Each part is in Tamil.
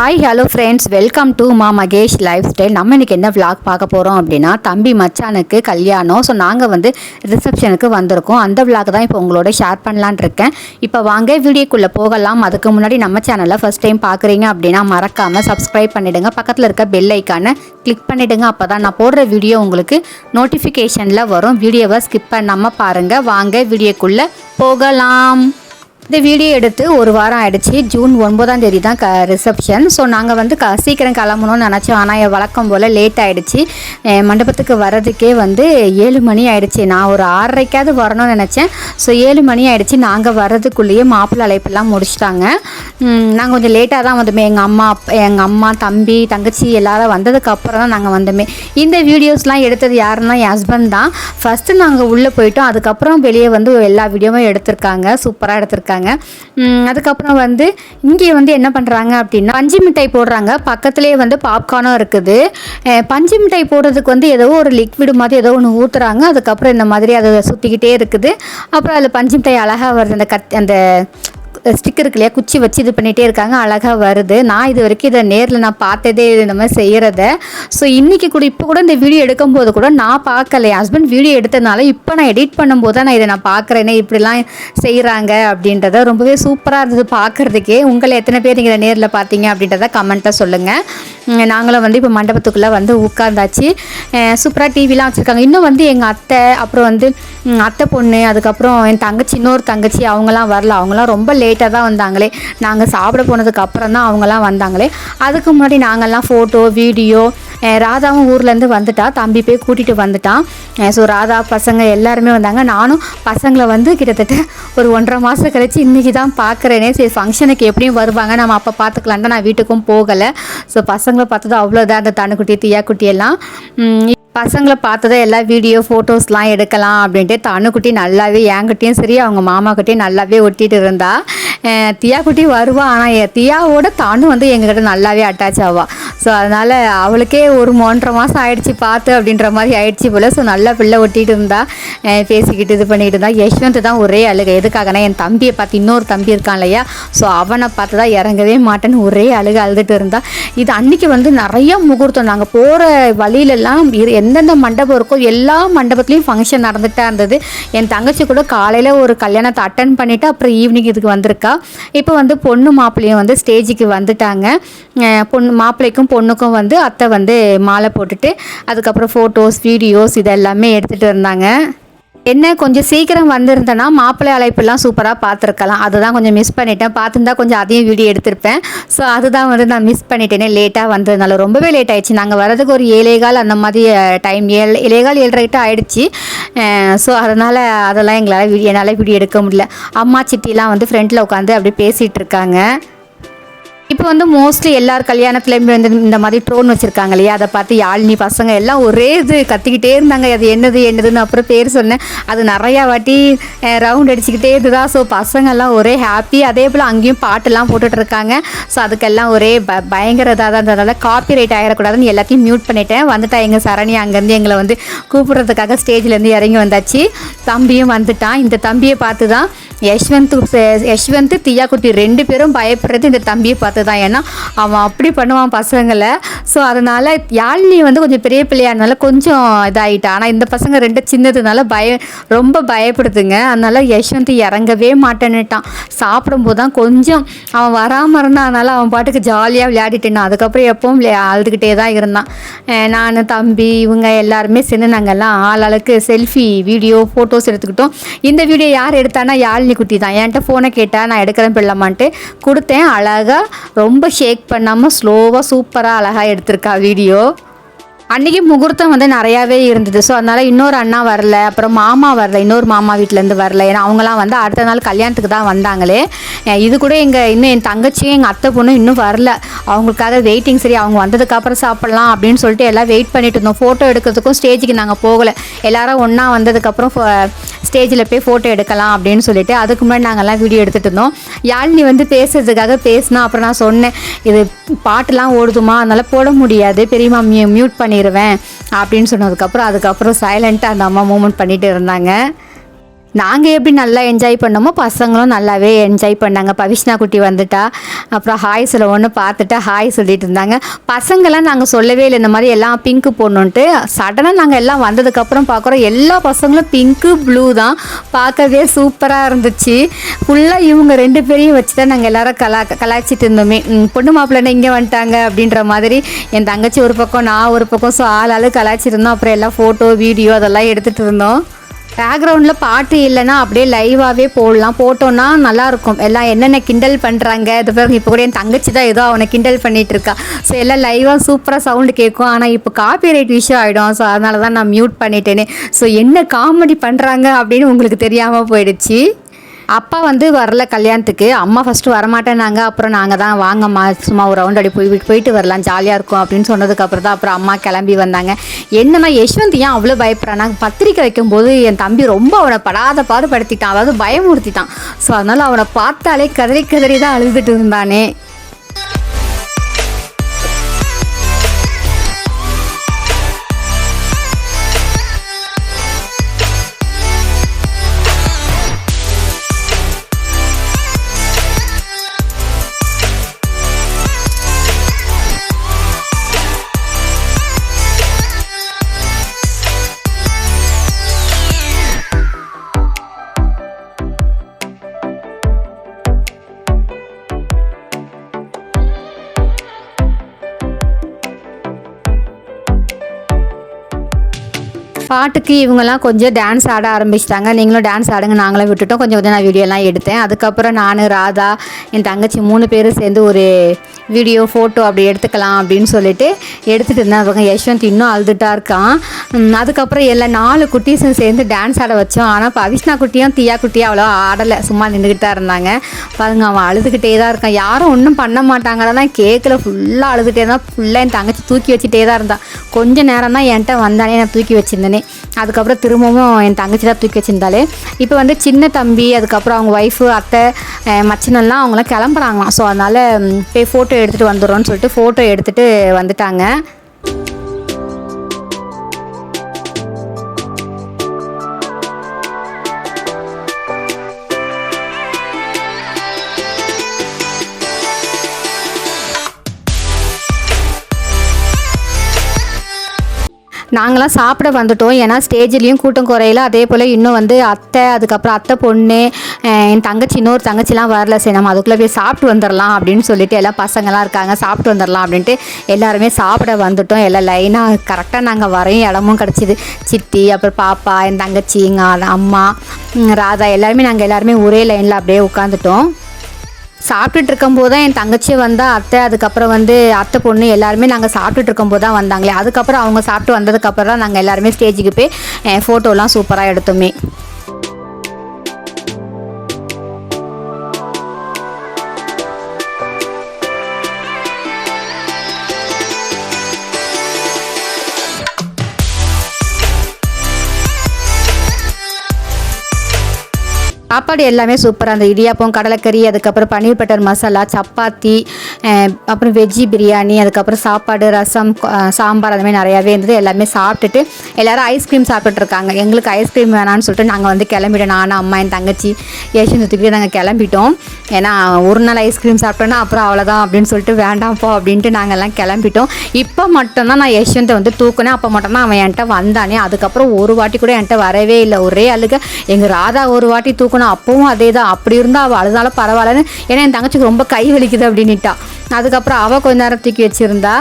Hi hello friends welcome to மா மகேஷ் லைஃப் ஸ்டைல் நம்ம இன்னைக்கு என்ன விளாக் பார்க்க போகிறோம் அப்படின்னா தம்பி மச்சானுக்கு கல்யாணம். ஸோ நாங்கள் வந்து ரிசப்ஷனுக்கு வந்திருக்கோம். அந்த விளாக் தான் இப்போ உங்களோட ஷேர் பண்ணலான்னு இருக்கேன். இப்போ வாங்க வீடியோக்குள்ளே போகலாம். அதுக்கு முன்னாடி நம்ம சேனலை ஃபஸ்ட் டைம் பார்க்குறீங்க அப்படின்னா மறக்காமல் சப்ஸ்கிரைப் பண்ணிவிடுங்க பக்கத்தில் இருக்க பெல் ஐக்கானை கிளிக் பண்ணிவிடுங்க அப்போ தான் நான் போடுற வீடியோ உங்களுக்கு நோட்டிஃபிகேஷனில் வரும். வீடியோவை ஸ்கிப் பண்ணாமல் பாருங்கள் வாங்க வீடியோக்குள்ளே போகலாம். இந்த வீடியோ எடுத்து ஒரு வாரம் ஆயிடுச்சு. ஜூன் ஒன்பதாம் தேதி தான் க ரிசப்ஷன் ஸோ நாங்கள் வந்து க சீக்கிரம் கிளம்பணும்னு நினச்சோம். ஆனால் என் வழக்கம் போல் லேட் ஆகிடுச்சு மண்டபத்துக்கு வர்றதுக்கே வந்து ஏழு மணி ஆயிடுச்சு. நான் ஒரு ஆறரைக்காவது வரணும்னு நினச்சேன். ஸோ ஏழு மணி ஆயிடுச்சு. நாங்கள் வர்றதுக்குள்ளேயே மாப்பிள்ளை அழைப்பெல்லாம் முடிச்சிட்டாங்க. நாங்கள் கொஞ்சம் லேட்டாக தான் வந்துமே. எங்கள் அம்மா அப்பா எங்கள் அம்மா தம்பி தங்கச்சி எல்லாரும் வந்ததுக்கப்புறம் தான் நாங்கள் வந்தோமே. இந்த வீடியோஸ்லாம் எடுத்தது யாருன்னா என் ஹஸ்பண்ட் தான். ஃபஸ்ட்டு நாங்கள் உள்ளே போயிட்டோம். அதுக்கப்புறம் வெளியே வந்து எல்லா வீடியோவும் எடுத்திருக்காங்க. சூப்பராக எடுத்திருக்காங்க. உம், அதுக்கப்புறம் வந்து இங்கே வந்து என்ன பண்ணுறாங்க அப்படின்னா பஞ்சு மிட்டாய் போடுறாங்க. பக்கத்துலேயே வந்து பாப்கார்னும் இருக்குது. பஞ்சு மிட்டாய் போடுறதுக்கு வந்து ஏதோ ஒரு லிக்விடு மாதிரி ஏதோ ஒன்று ஊற்றுறாங்க அதுக்கப்புறம் இந்த மாதிரி அதை சுற்றிக்கிட்டே இருக்குது. அப்புறம் அதில் பஞ்சு மிட்டாய் அழகாக வருது. அந்த கத் அந்த ஸ்டிக் இருக்கு இல்லையா? குச்சி வச்சு இது பண்ணிகிட்டே இருக்காங்க. அழகாக வருது. நான் இது வரைக்கும் இதை நேரில் நான் பார்த்ததே இது இந்த மாதிரி செய்கிறத ஸோ இன்றைக்கி கூட இப்போ கூட இந்த வீடியோ எடுக்கும்போது கூட நான் பார்க்கல என் ஹஸ்பண்ட் வீடியோ எடுத்ததுனால இப்போ நான் எடிட் பண்ணும்போது தான் நான் இதை நான் பார்க்குறேனே. இப்படிலாம் செய்கிறாங்க அப்படின்றத ரொம்பவே சூப்பராக இருந்தது பார்க்குறதுக்கே. உங்களை எத்தனை பேர் நீங்கள் நேரில் பார்த்தீங்க அப்படின்றத கமெண்ட்டாக சொல்லுங்கள் நாங்களும் வந்து இப்போ மண்டபத்துக்குள்ளே வந்து உட்காந்தாச்சு சூப்பராக டிவிலாம் வச்சுருக்காங்க. இன்னும் வந்து எங்கள் அத்தை அப்புறம் வந்து அத்தை பொண்ணு அதுக்கப்புறம் என் தங்கச்சி இன்னொரு தங்கச்சி அவங்களாம் வரல. அவங்களாம் ரொம்ப லேட்டாக தான் வந்தாங்களே. நாங்கள் சாப்பிட போனதுக்கு அப்புறம் தான் அவங்களாம் வந்தாங்களே. அதுக்கு முன்னாடி நாங்கள்லாம் ஃபோட்டோ வீடியோ ராதாவும் ஊர்லேருந்து வந்துட்டா. தம்பி போய் கூட்டிகிட்டு வந்துட்டான் ஸோ ராதா பசங்க எல்லாருமே வந்தாங்க. நானும் பசங்களை வந்து கிட்டத்தட்ட ஒரு ஒன்றரை மாதம் கழிச்சு இன்றைக்கி தான் பார்க்குறேனே சரி ஃபங்க்ஷனுக்கு எப்படியும் வருவாங்க. நம்ம அப்போ பார்த்துக்கலான் தான் நான் வீட்டுக்கும் போகலை. ஸோ பசங்களை பார்த்தது அவ்வளோதான் அந்த தனுக்குட்டி தியாக்குட்டியெல்லாம். பசங்களை பார்த்ததை எல்லா வீடியோ ஃபோட்டோஸ்லாம் எடுக்கலாம் அப்படின்ட்டு தனுக்குட்டி நல்லாவே என்கிட்டேயும் சரி அவங்க மாமாக்கிட்டையும் நல்லாவே ஒட்டிகிட்டு இருந்தா. தியா குட்டி வருவாள் ஆனால் தியாவோட தானும் வந்து எங்ககிட்ட நல்லாவே அட்டாச் ஆவா. ஸோ அதனால் அவளுக்கே ஒரு ஒன்றரை மாதம் ஆயிடுச்சு பார்த்து அப்படின்ற மாதிரி ஆயிடுச்சு போல். ஸோ நல்லா பிள்ளை ஒட்டிகிட்டு இருந்தா பேசிக்கிட்டு இது பண்ணிகிட்டு இருந்தா. யஷ்வந்த் தான் ஒரே அழுகை. எதுக்காகனா என் தம்பியை பார்த்து இன்னொரு தம்பி இருக்கான் இல்லையா? ஸோ அவனை பார்த்து தான் இறங்கவே மாட்டேன்னு ஒரே அழுகை அழுதுட்டு இருந்தா. இது அன்னைக்கு வந்து நிறைய முகூர்த்தம். நாங்கள் போகிற வழியிலெல்லாம் இரு எந்தெந்த மண்டபம் இருக்கோ எல்லா மண்டபத்துலேயும் ஃபங்க்ஷன் நடந்துகிட்டே இருந்தது. என் தங்கச்சி கூட காலையில் ஒரு கல்யாணத்தை அட்டன் பண்ணிவிட்டு அப்புறம் ஈவினிங் இதுக்கு வந்திருக்கா. இப்போ வந்து பொண்ணு மாப்பிள்ளையும் வந்து ஸ்டேஜுக்கு வந்துட்டாங்க. பொண்ணு மாப்பிள்ளைக்கும் பொண்ணுக்கும் வந்து அத்தை வந்து மாலை போட்டுட்டு அதுக்கப்புறம் ஃபோட்டோஸ் வீடியோஸ் இதெல்லாமே எடுத்துகிட்டு இருந்தாங்க என்ன கொஞ்சம் சீக்கிரம் வந்திருந்தேன்னா மாப்பிள்ளை அழைப்புலாம் சூப்பராக பார்த்துருக்கலாம். அதுதான் கொஞ்சம் மிஸ் பண்ணிட்டேன். பார்த்துருந்தா கொஞ்சம் அதையும் வீடியோ எடுத்திருப்பேன். ஸோ அதுதான் வந்து நான் மிஸ் பண்ணிட்டேனே லேட்டாக வந்ததுனால. ரொம்பவே லேட் ஆயிடுச்சு. நாங்கள் வரதுக்கு ஒரு ஏழே கால் அந்த மாதிரி டைம் ஏழு ஏழே கால் ஆயிடுச்சு. ஸோ அதனால் அதெல்லாம் எங்களால் வீடியோ என்னால் வீடியோ எடுக்க முடியல. அம்மா சிட்டிலாம் வந்து ஃப்ரெண்டில் உட்காந்து அப்படி பேசிகிட்டு இருக்காங்க. இப்போ வந்து மோஸ்ட்லி எல்லார் கல்யாணத்துலேயுமே வந்து இந்த மாதிரி ட்ரோன் வச்சுருக்காங்க இல்லையா? அதை பார்த்து யாழ்னி பசங்க எல்லாம் ஒரே இது கத்திக்கிட்டே இருந்தாங்க. அது என்னது என்னதுன்னு அப்புறம் பேர் சொன்னேன். அது நிறையா வாட்டி ரவுண்ட் அடிச்சுக்கிட்டே இருந்ததா? ஸோ பசங்கள்லாம் ஒரே ஹாப்பி அதே போல் அங்கேயும் பாட்டெல்லாம் போட்டுட்ருக்காங்க ஸோ அதுக்கெல்லாம் ஒரே ப பயங்கர இதாக தான் இருந்ததால காப்பி ரைட் ஆகிடக்கூடாதுன்னு எல்லாத்தையும் மியூட் பண்ணிட்டேன். வந்துட்டா எங்கள் சரணி அங்கேருந்து எங்களை வந்து கூப்பிட்றதுக்காக ஸ்டேஜ்லேருந்து இறங்கி வந்தாச்சு. தம்பியும் வந்துட்டான். இந்த தம்பியை பார்த்து தான் யஷ்வந்த் யஷ்வந்த் தியாக்குட்டி ரெண்டு பேரும் பயப்படுறது இந்த தம்பியை பார்த்து தான் ஏன்னா அவன் அப்படி பண்ணுவான் பசங்களை. ஸோ அதனால் யாழினி வந்து கொஞ்சம் பெரிய பிள்ளையானால கொஞ்சம் இதாகிட்டா ஆனால் இந்த பசங்க ரெண்டு சின்னதுனால பய ரொம்ப பயப்படுதுங்க. அதனால் யஷ்வந்த் இறங்கவே மாட்டேன்னுட்டான். சாப்பிடும்போது தான் கொஞ்சம் அவன் வராமல் இருந்தான். அதனால் அவன் பாட்டுக்கு ஜாலியாக விளையாடிட்டுனான் அதுக்கப்புறம் எப்பவும் விளையா- அழுதுகிட்டே தான் இருந்தான் நான் தம்பி இவங்க எல்லாருமே சேர்ந்து நாங்கள்லாம் ஆளாளுக்கு செல்ஃபி வீடியோ ஃபோட்டோஸ் எடுத்துக்கிட்டோம். இந்த வீடியோ யார் எடுத்தானா குட்டி தான். என்கிட்ட ஃபோனை கேட்டால் நான் எடுக்கிறேன் பிள்ளமான்ட்டு கொடுத்தேன். அழகாக ரொம்ப ஷேக் பண்ணாமல் ஸ்லோவாக சூப்பராக அழகாக எடுத்திருக்கா வீடியோ அன்றைக்கி முகூர்த்தம் வந்து நிறையாவே இருந்தது. ஸோ அதனால் இன்னொரு அண்ணா வரல. அப்புறம் மாமா வரல. இன்னொரு மாமா வீட்டிலேருந்து வரல. ஏன்னா அவங்களாம் வந்து அடுத்த நாள் கல்யாணத்துக்கு தான் வந்தாங்களே. இது கூட எங்கள் இன்னும் என் தங்கச்சியும் எங்கள் அத்தை பொண்ணும் இன்னும் வரல. அவங்களுக்காக வெயிட்டிங் சரி அவங்க வந்ததுக்கப்புறம் சாப்பிட்லாம் அப்படின்னு சொல்லிட்டு எல்லாம் வெயிட் பண்ணிட்டு இருந்தோம். ஃபோட்டோ எடுக்கிறதுக்கும் ஸ்டேஜுக்கு நாங்கள் போகலை. எல்லாரும் ஒன்றா வந்ததுக்கப்புறம் ஸ்டேஜில் போய் ஃபோட்டோ எடுக்கலாம் அப்படின்னு சொல்லிட்டு அதுக்கு முன்னாடி நாங்கள்லாம் வீடியோ எடுத்துகிட்டு இருந்தோம். யாழினி வந்து பேசுறதுக்காக பேசினா அப்புறம் நான் சொன்னேன் இது பாட்டுலாம் ஓடுதுமா? அதனால் போட முடியாது. பெரியம்மா மியூ மியூட் பண்ணி பண்ணிடுவேன் அப்படின்னு சொன்னதுக்கப்புறம் அதுக்கப்புறம் சைலண்ட்டாக அந்த அம்மா மூமெண்ட் பண்ணிகிட்டு இருந்தாங்க. நாங்கள் எப்படி நல்லா என்ஜாய் பண்ணோமோ பசங்களும் நல்லாவே என்ஜாய் பண்ணாங்க. பவிஷ்ணா குட்டி வந்துட்டா. அப்புறம் ஹாய் சொல்ல ஒன்று பார்த்துட்டு ஹாய் சொல்லிட்டு இருந்தாங்க. பசங்களாம் நாங்கள் சொல்லவே இல்லை. இந்த மாதிரி எல்லாம் பிங்க்கு போடணுன்ட்டு சடனாக நாங்கள் எல்லாம் வந்ததுக்கப்புறம் பார்க்குறோம். எல்லா பசங்களும் பிங்க்கு ப்ளூ தான். பார்க்கவே சூப்பராக இருந்துச்சு. ஃபுல்லாக இவங்க ரெண்டு பேரையும் வச்சு தான் நாங்கள் எல்லாரும் கலா கலாய்ச்சிட்டு இருந்தோமே. பொண்ணு மாப்பிள்ளை இங்கே வந்துட்டாங்க அப்படின்ற மாதிரி. என் தங்கச்சி ஒரு பக்கம் நான் ஒரு பக்கம். ஸோ ஆள் ஆள் கலாய்ச்சிருந்தோம் இருந்தோம். அப்புறம் எல்லாம் ஃபோட்டோ வீடியோ அதெல்லாம் எடுத்துகிட்டு இருந்தோம். பேக்ரவுண்டில் பாட்டு இல்லைன்னா அப்படியே லைவாகவே போடலாம். போட்டோன்னா நல்லாயிருக்கும். எல்லாம் என்னென்ன கிண்டல் பண்ணுறாங்க இது பிறகு இப்போ கூட என் தங்கச்சி தான் ஏதோ அவனை கிண்டல் பண்ணிகிட்டு இருக்கா. ஸோ எல்லாம் லைவாக சூப்பராக சவுண்டு கேட்கும். ஆனால் இப்போ காப்பி ரைட் விஷயம் ஆகிடும் ஸோ அதனால தான் நான் மியூட் பண்ணிட்டேனே. ஸோ என்ன காமெடி பண்ணுறாங்க அப்படின்னு உங்களுக்கு தெரியாமல் போயிடுச்சு. அப்பா வந்து வரல கல்யாணத்துக்கு. அம்மா ஃபஸ்ட்டு வரமாட்டேனாங்க அப்புறம் நாங்கள் தான் வாங்கம்மா சும்மா ஒரு ரவுண்ட் அடி போய் போயிட்டு வரலாம் ஜாலியாக இருக்கும் அப்படின்னு சொன்னதுக்கப்புறம் தான் அப்புறம் அம்மா கிளம்பி வந்தாங்க. என்னம்மா யஷ்வந்த் ஏன் அவ்வளோ பயப்படுறானா பத்திரிக்கை வைக்கும்போது என் தம்பி ரொம்ப அவனை படாத பாடுபடுத்திட்டான் அதாவது பயமுறுத்திட்டான். ஸோ அதனால் அவனை பார்த்தாலே கதறி கதறி தான் அழுதுட்டு இருந்தானே. பாட்டுக்கு இவங்கெல்லாம் கொஞ்சம் டான்ஸ் ஆட ஆரம்பிச்சிட்டாங்க. நீங்களும் டான்ஸ் ஆடுங்க நாங்களும் விட்டுட்டோம். கொஞ்சம் கொஞ்சம் நான் வீடியோலாம் எடுத்தேன். அதுக்கப்புறம் நான் ராதா என் தங்கச்சி மூணு பேரும் சேர்ந்து ஒரு வீடியோ ஃபோட்டோ அப்படி எடுத்துக்கலாம் அப்படின்னு சொல்லிட்டு எடுத்துகிட்டு இருந்தேன். அவங்க யஷ்வந்த் இன்னும் அழுதுட்டா இருக்கான். அதுக்கப்புறம் எல்லா நாலு குட்டீஸும் சேர்ந்து டான்ஸ் ஆட வச்சோம். ஆனால் பவிஷ்ணா குட்டியும் தியா குட்டியும் அவ்வளோ ஆடலை. சும்மா நின்றுக்கிட்டு தான் இருந்தாங்க. பாருங்க அவன் அழுதுகிட்டே தான் இருக்கான். யாரும் ஒன்றும் பண்ண மாட்டாங்களா கேட்கல ஃபுல்லாக அழுதுகிட்டே தான் ஃபுல்லாக என் தங்கச்சி தூக்கி வச்சுட்டே தான் இருந்தான். கொஞ்ச நேரம் தான் என்கிட்ட வந்தானே நான் தூக்கி வச்சிருந்தேனே. அதுக்கப்புறம் திரும்பவும் என் தங்கச்சி தான் தூக்கி வச்சிருந்தாலே இப்போ வந்து சின்ன தம்பி அதுக்கப்புறம் அவங்க ஒய்ஃபு அத்தை அஹ் மச்சினெல்லாம் அவங்களாம் கிளம்புறாங்களாம். ஸோ அதனால் போய் ஃபோட்டோ எடுத்துகிட்டு வந்துடுறோன்னு சொல்லிட்டு ஃபோட்டோ எடுத்துகிட்டு வந்துட்டாங்க. நாங்களாம் சாப்பிட வந்துட்டோம். ஏன்னா ஸ்டேஜ்லேயும் கூட்டம் குறையில. அதே போல் இன்னும் வந்து அத்தை அதுக்கப்புறம் அத்தை பொண்ணு என் தங்கச்சி இன்னொரு தங்கச்சிலாம் வரல. சரி நம்ம அதுக்குள்ளே போய் சாப்பிட்டு வந்துடலாம் அப்படின்னு சொல்லிட்டு எல்லாம் பசங்களாம் இருக்காங்க. சாப்பிட்டு வந்துடலாம் அப்படின்ட்டு எல்லாருமே சாப்பிட வந்துட்டோம். எல்லாம் லைனாக கரெக்டாக நாங்கள் வரையும் இடமும் கிடச்சிது. சித்தி அப்புறம் பாப்பா என் தங்கச்சி எங்கள் அம்மா ராதா எல்லாருமே நாங்கள் எல்லாருமே ஒரே லைனில் அப்படியே உட்காந்துட்டோம் சாப்பிட்டுட்டு இருக்கும்போது தான் என் தங்கச்சி வந்தால் அத்தை அதுக்கப்புறம் வந்து அத்தை பொண்ணு எல்லாருமே நாங்கள் சாப்பிட்டுட்டு இருக்கும்போது தான் வந்தாங்களே. அதுக்கப்புறம் அவங்க சாப்பிட்டு வந்ததுக்கப்புறம் தான் நாங்கள் எல்லாருமே ஸ்டேஜுக்கு போய் ஃபோட்டோலாம் சூப்பராக எடுத்தோமே. சாப்பாடு எல்லாமே சூப்பராக அந்த இடியாப்பம் கடலைக்கறி அதுக்கப்புறம் பன்னீர் பட்டர் மசாலா சப்பாத்தி அப்புறம் வெஜ்ஜி பிரியாணி அதுக்கப்புறம் சாப்பாடு ரசம் சாம்பார் அந்த மாதிரி நிறையாவே இருந்தது. எல்லாமே சாப்பிட்டுட்டு எல்லாரும் ஐஸ்கிரீம் சாப்பிட்டுட்டு எங்களுக்கு ஐஸ்கிரீம் வேணாம்னு சொல்லிட்டு நாங்கள் வந்து கிளம்பிட்டோம். நானும் அம்மா என் தங்கச்சி யேசுன்னு தூக்கிட்டு நாங்கள் கிளம்பிட்டோம். ஏன்னா ஒரு நாள் ஐஸ்கிரீம் சாப்பிட்டோன்னா அப்புறம் அவ்வளோதான் அப்படின்னு சொல்லிட்டு வேண்டாம்ப்போ அப்படின்ட்டு நாங்கள் எல்லாம் கிளம்பிட்டோம். இப்போ மட்டும்தான் நான் யஷ்வந்தை வந்து தூக்குனேன். அப்போ மட்டும்தான் அவன் என்கிட்ட வந்தானே. அதுக்கப்புறம் ஒரு வாட்டி கூட என்கிட்ட வரவே இல்லை. ஒரே அழுக. எங்கள் ராதா ஒரு வாட்டி தூக்கணும் அப்பவும் அதே தான் அப்படி இருந்தால் அவள் அழுதாலும் பரவாயில்லன்னு. ஏன்னா என் தங்கச்சிக்கு ரொம்ப கை வலிக்குது அப்படின்னுட்டா. அதுக்கப்புறம் அவள் கொஞ்ச நேரம் தூக்கி வச்சுருந்தா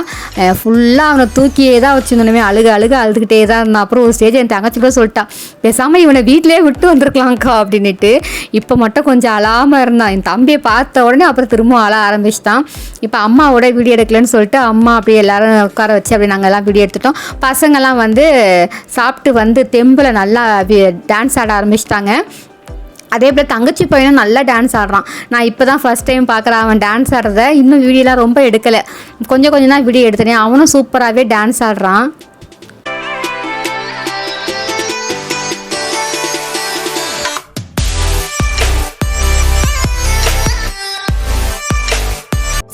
ஃபுல்லாக அவனை தூக்கியே தான் வச்சுருந்தோமே. அழுக அழுக அழுதுகிட்டே தான் இருந்தான் அப்புறம் ஒரு ஸ்டேஜ் என் தங்கச்சி கூட சொல்லிட்டா பேசாமல் இவனை வீட்டிலே விட்டு வந்திருக்கலாம்க்கா அப்படின்னுட்டு. இப்போ மட்டும் கொஞ்சம் அழாமல் இருந்தான் என் தம்பியை பார்த்த உடனே அப்புறம் திரும்ப அழ ஆரம்பிச்சிட்டான். இப்போ அம்மாவோட வீடியோ எடுக்கலன்னு சொல்லிட்டு அம்மா அப்படியே எல்லாரும் உட்கார வச்சு அப்படி நாங்கள் எல்லாம் வீடியோ எடுத்துட்டோம். பசங்கள்லாம் வந்து சாப்பிட்டு வந்து தெம்பில் நல்லா டான்ஸ் ஆட ஆரம்பிச்சிட்டாங்க. அதே போல் தங்கச்சி பையனும் நல்லா டான்ஸ் ஆடுறான். நான் இப்போ தான் ஃபஸ்ட் டைம் பார்க்குறேன். அவன் டான்ஸ் ஆடுறத இன்னும் வீடியோலாம் ரொம்ப எடுக்கலை. கொஞ்சம் கொஞ்சம் தான் வீடியோ எடுத்தேன். அவனும் சூப்பராகவே டான்ஸ் ஆடுறான்.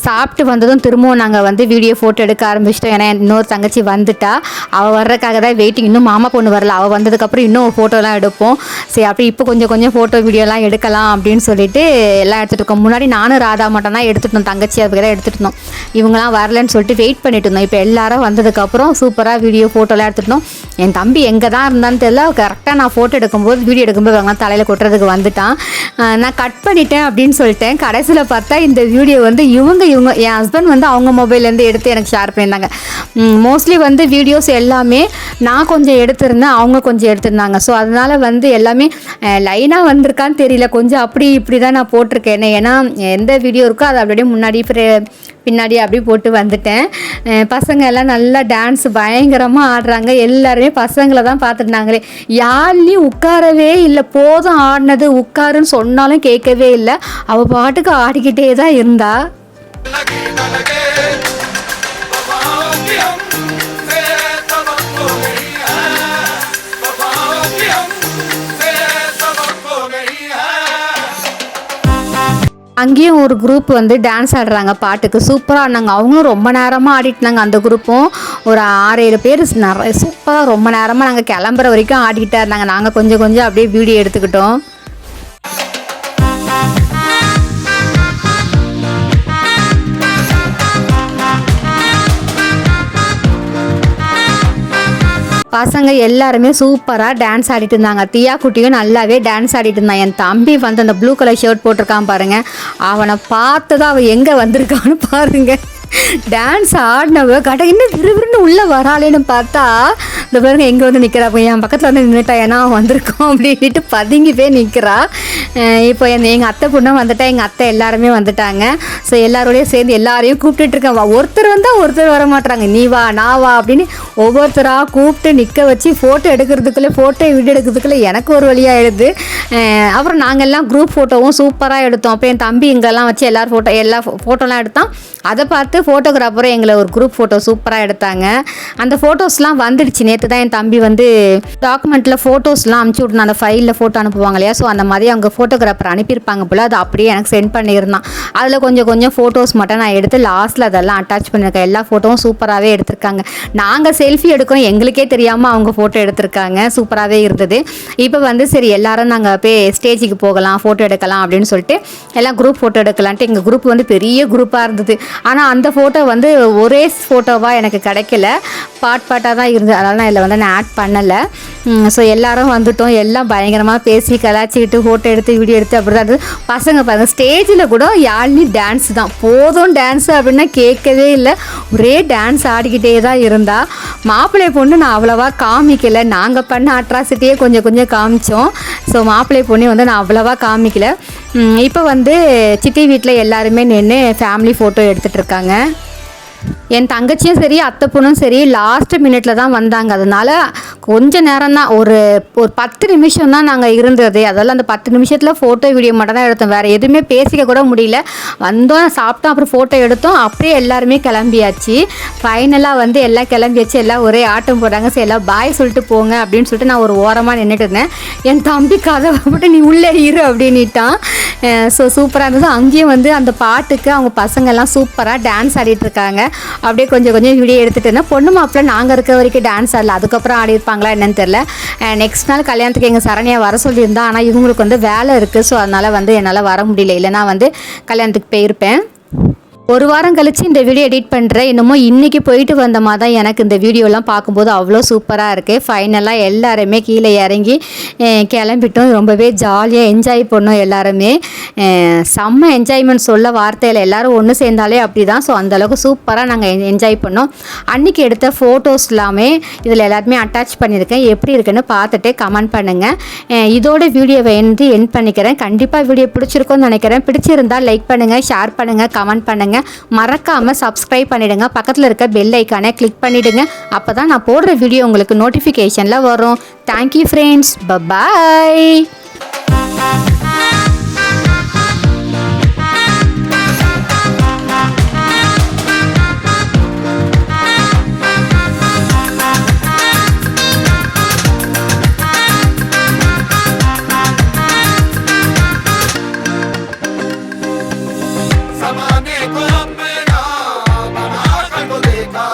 சாப்பிட்டு வந்ததும் திரும்பவும் நாங்கள் வந்து வீடியோ ஃபோட்டோ எடுக்க ஆரம்பிச்சிட்டோம். ஏன்னா இன்னொரு தங்கச்சி வந்துட்டா. அவள் வர்றதுக்காக தான் வெயிட்டிங் இன்னும் மாமா பொண்ணு வரல. அவள் வந்ததுக்கப்புறம் இன்னும் ஃபோட்டோலாம் எடுப்போம். சரி அப்படி இப்போ கொஞ்சம் கொஞ்சம் ஃபோட்டோ வீடியோலாம் எடுக்கலாம் அப்படின்னு சொல்லிட்டு எல்லாம் எடுத்துகிட்டு இருக்கோம். முன்னாடி நானும் ராதா மட்டும் தான் எடுத்துட்டோம் தங்கச்சி அதுக்கு தான் எடுத்துகிட்டு இருந்தோம். இவங்களாம் வரலன்னு சொல்லிட்டு வெயிட் பண்ணிட்டு இருந்தோம். இப்போ எல்லாரும் வந்ததுக்கப்புறம் சூப்பராக வீடியோ ஃபோட்டோலாம் எடுத்துட்டோம் என் தம்பி எங்கே தான் இருந்தான்னு தெரியல. கரெக்டாக நான் ஃபோட்டோ எடுக்கும்போது வீடியோ எடுக்கும்போது அவங்களாம் தலையில் கொட்டுறதுக்கு வந்துட்டான். நான் கட் பண்ணிட்டேன் அப்படின்னு சொல்லிட்டேன். கடைசியில் பார்த்தா இந்த வீடியோ வந்து இவங்க இவங்க என் ஹஸ்பண்ட் வந்து அவங்க மொபைல்லேருந்து எடுத்து எனக்கு ஷேர் பண்ணியிருந்தாங்க. மோஸ்ட்லி வந்து வீடியோஸ் எல்லாமே நான் கொஞ்சம் எடுத்திருந்தேன் அவங்க கொஞ்சம் எடுத்திருந்தாங்க. ஸோ அதனால் வந்து எல்லாமே லைனாக வந்திருக்கான்னு தெரியல. கொஞ்சம் அப்படி இப்படி தான் நான் போட்டிருக்கேன். ஏன்னா எந்த வீடியோ இருக்கோ அதை அப்படியே முன்னாடி பின்னாடி அப்படி போட்டு வந்துட்டேன். பசங்க எல்லாம் நல்லா டான்ஸ் பயங்கரமாக ஆடுறாங்க. எல்லாருமே பசங்களை தான் பார்த்துருந்தாங்களே. யார்லேயும் உட்காரவே இல்லை. போதும் ஆடினது உட்காருன்னு சொன்னாலும் கேட்கவே இல்லை. அவள் பாட்டுக்கு ஆடிக்கிட்டே தான் இருந்தாள் அங்கேயும் ஒரு குரூப் வந்து டான்ஸ் ஆடுறாங்க பாட்டுக்கு சூப்பராக ஆடினாங்க. அவங்களும் ரொம்ப நேரமாக ஆடிட்டுனாங்க அந்த குரூப்பும் ஒரு ஆறு ஏழு பேர் நிறைய சூப்பராக ரொம்ப நேரமாக நாங்கள் கிளம்புற வரைக்கும் ஆடிக்கிட்டே இருந்தாங்க. நாங்கள் கொஞ்சம் கொஞ்சம் அப்படியே வீடியோ எடுத்துக்கிட்டோம். பசங்க எல்லாருமே சூப்பராக டான்ஸ் ஆடிட்டு இருந்தாங்க. தியா குட்டியும் நல்லாவே டான்ஸ் ஆடிட்டு இருந்தான். என் தம்பி வந்து அந்த ப்ளூ கலர் ஷர்ட் போட்டிருக்கான் பாருங்கள் அவனை பார்த்து தான் அவன் எங்கே வந்திருக்கான்னு பாருங்கள் டான்ஸ் ஆடினவ கட இன்னும் விறுவிறுன்னு உள்ளே வராளேன்னு பார்த்தா இந்த பாருங்க எங்கே வந்து நிற்கிறா போய் என் பக்கத்தில் வந்து நின்றுட்டா ஏன்னா அவன் வந்திருக்கோம் அப்படின்ட்டு பதுங்கி போய் நிற்கிறா இப்போ என் எங்கள் அத்தை பொண்ணும் வந்துட்டா எங்கள் அத்தை எல்லாருமே வந்துட்டாங்க. ஸோ எல்லாரோடையும் சேர்ந்து எல்லாரையும் கூப்பிட்டுட்டு இருக்கேன் ஒருத்தர் வந்தால் ஒருத்தர் வர மாட்டாங்க நீ வா நான் வா அப்படின்னு ஒவ்வொருத்தராக கூப்பிட்டு நிற்க வச்சு ஃபோட்டோ எடுக்கிறதுக்குள்ளே ஃபோட்டோ வீடியோ எடுக்கிறதுக்குள்ளே எனக்கு ஒரு வழியாக எழுது அப்புறம் நாங்கள் எல்லாம் குரூப் ஃபோட்டோவும் சூப்பராக எடுத்தோம். அப்போ என் தம்பி இங்கெல்லாம் வச்சு எல்லாரும் ஃபோட்டோ எல்லா ஃபோட்டோலாம் எடுத்தான். அதை பார்த்து ஃபோட்டோகிராஃபரும் எங்களை ஒரு குரூப் ஃபோட்டோ சூப்பராக எடுத்தாங்க. அந்த ஃபோட்டோஸ்லாம் வந்துடுச்சு. நேற்று தான் என் தம்பி வந்து டாக்குமெண்ட்டில் ஃபோட்டோஸ்லாம் அனுப்பிச்சி விட்டுருந்தான் அந்த ஃபைலில் ஃபோட்டோ அனுப்புவாங்க இல்லையா? ஸோ அந்த மாதிரி அவங்க ஃபோட்டோகிராஃபர் அனுப்பியிருப்பாங்க போல். அது அப்படியே எனக்கு சென்ட் பண்ணியிருந்தான். அதில் கொஞ்சம் கொஞ்சம் ஃபோட்டோஸ் மட்டும் நான் எடுத்து லாஸ்ட்டில் அதெல்லாம் அட்டாச் பண்ணியிருக்கேன். எல்லா ஃபோட்டோவும் சூப்பராகவே எடுத்திருக்காங்க. நாங்கள் செல்ஃபி எடுக்கிறோம். எங்களுக்கே தெரியாமல் அவங்க ஃபோட்டோ எடுத்திருக்காங்க. சூப்பராகவே இருந்தது. இப்போ வந்து சரி எல்லாரும் நாங்கள் போய் ஸ்டேஜுக்கு போகலாம் ஃபோட்டோ எடுக்கலாம் அப்படின்னு சொல்லிட்டு எல்லாம் குரூப் ஃபோட்டோ எடுக்கலான்ட்டு எங்கள் குரூப் வந்து பெரிய குரூப்பாக இருந்தது. ஆனால் அந்த ஃபோட்டோ வந்து ஒரே ஃபோட்டோவாக எனக்கு கிடைக்கல. பாட் பாட்டாக தான் இருந்தது அதனால் நான் இதில் வந்து நான் ஆட் பண்ணலை. ஸோ எல்லாரும் வந்துட்டோம். எல்லாம் பயங்கரமாக பேசி கலாச்சிக்கிட்டு ஃபோட்டோ எடுத்து வீடியோ எடுத்து அப்படி தான் இருந்தது. பசங்க பாருங்கள் ஸ்டேஜில் கூட யாழ்னி டான்ஸ் தான். போதும் டான்ஸ் அப்படின்னா கேட்கவே இல்லை. ஒரே டான்ஸ் ஆடிக்கிட்டே தான் இருந்தால் மாப்பிள்ளை பொண்ணு நான் அவ்வளோவா காமிக்கல. நாங்கள் பண்ண அட்ராசிட்டியே கொஞ்சம் கொஞ்சம் காமிச்சோம். ஸோ மாப்பிள்ளை பொண்ணு வந்து நான் அவ்வளோவா காமிக்கல. இப்போ வந்து சித்தி வீட்டில் எல்லாருமே நின்று ஃபேமிலி ஃபோட்டோ எடுத்துகிட்ருக்காங்க என் தங்கச்சியும் சரி அத்தை பொண்ணும் சரி லாஸ்ட் மினிட்ல தான் வந்தாங்க. அதனால கொஞ்ச நேரம் தான் ஒரு ஒரு பத்து நிமிஷம் தான் நாங்கள் இருந்தது. அதெல்லாம் அந்த பத்து நிமிஷத்தில் ஃபோட்டோ வீடியோ மட்டும் தான் எடுத்தோம். வேறு எதுவுமே பேசிக்க கூட முடியல. வந்தோம் சாப்பிட்டோம் அப்புறம் ஃபோட்டோ எடுத்தோம். அப்படியே எல்லாருமே கிளம்பியாச்சு. ஃபைனலாக வந்து எல்லாம் கிளம்பியாச்சு. எல்லாம் ஒரே ஆட்டம் போடுறாங்க சரி எல்லாம் பாய் சொல்லிட்டு போங்க அப்படின்னு சொல்லிட்டு நான் ஒரு ஓரமாக நின்றுட்டு இருந்தேன். என் தம்பி கதை மட்டும் நீ உள்ளே இரு அப்படின்னுட்டான். ஸோ சூப்பராக இருந்தது. அங்கேயும் வந்து அந்த பாட்டுக்கு அவங்க பசங்கள்லாம் சூப்பராக டான்ஸ் ஆடிட்டு இருக்காங்க. அப்படியே கொஞ்சம் கொஞ்சம் வீடியோ எடுத்துகிட்டு இருந்தேன். பொண்ணு மாப்பிள்ள நாங்கள் இருக்க வரைக்கும் டான்ஸ் ஆடல. அதுக்கப்புறம் ஆடி இருப்பாங்களா என்னன்னு தெரில நெக்ஸ்ட் நாள் கல்யாணத்துக்கு எங்கள் சரணியாக வர சொல்லியிருந்தா. ஆனால் இவங்களுக்கு வந்து வேலை இருக்குது ஸோ அதனால் வந்து என்னால் வர முடியல. இல்லைனா வந்து கல்யாணத்துக்கு போயிருப்பேன். ஒரு வாரம் கழித்து இந்த வீடியோ எடிட் பண்ணுறேன் என்னமோ இன்றைக்கி போயிட்டு வந்த மாதிரி தான் எனக்கு இந்த வீடியோலாம் பார்க்கும்போது அவ்வளோ சூப்பராக இருக்குது ஃபைனலாக எல்லாருமே கீழே இறங்கி கிளம்பிட்டோம். ரொம்பவே ஜாலியாக என்ஜாய் பண்ணோம் எல்லாருமே. செம்ம என்ஜாய்மெண்ட் சொல்ல வார்த்தையில் எல்லாரும் ஒன்று சேர்ந்தாலே அப்படி தான் ஸோ அந்தளவுக்கு சூப்பராக நாங்கள் என்ஜாய் பண்ணோம். அன்றைக்கி எடுத்த ஃபோட்டோஸ் எல்லாமே இதில் எல்லாருமே அட்டாச் பண்ணியிருக்கேன். எப்படி இருக்குன்னு பார்த்துட்டு கமெண்ட் பண்ணுங்கள் இதோட வீடியோவை வந்து என் பண்ணிக்கிறேன். கண்டிப்பாக வீடியோ பிடிச்சிருக்கோன்னு நினைக்கிறேன். பிடிச்சிருந்தால் லைக் பண்ணுங்கள் ஷேர் பண்ணுங்கள் கமெண்ட் பண்ணுங்கள் மறக்காமல் சப்ஸ்கிரைப் பண்ணிடுங்க. பக்கத்தில் இருக்க பெல் ஐக்கானை கிளிக் பண்ணிடுங்க. அப்போ தான் நான் போடுற வீடியோ உங்களுக்கு நோட்டிஃபிகேஷனில் வரும். Thank you friends bye bye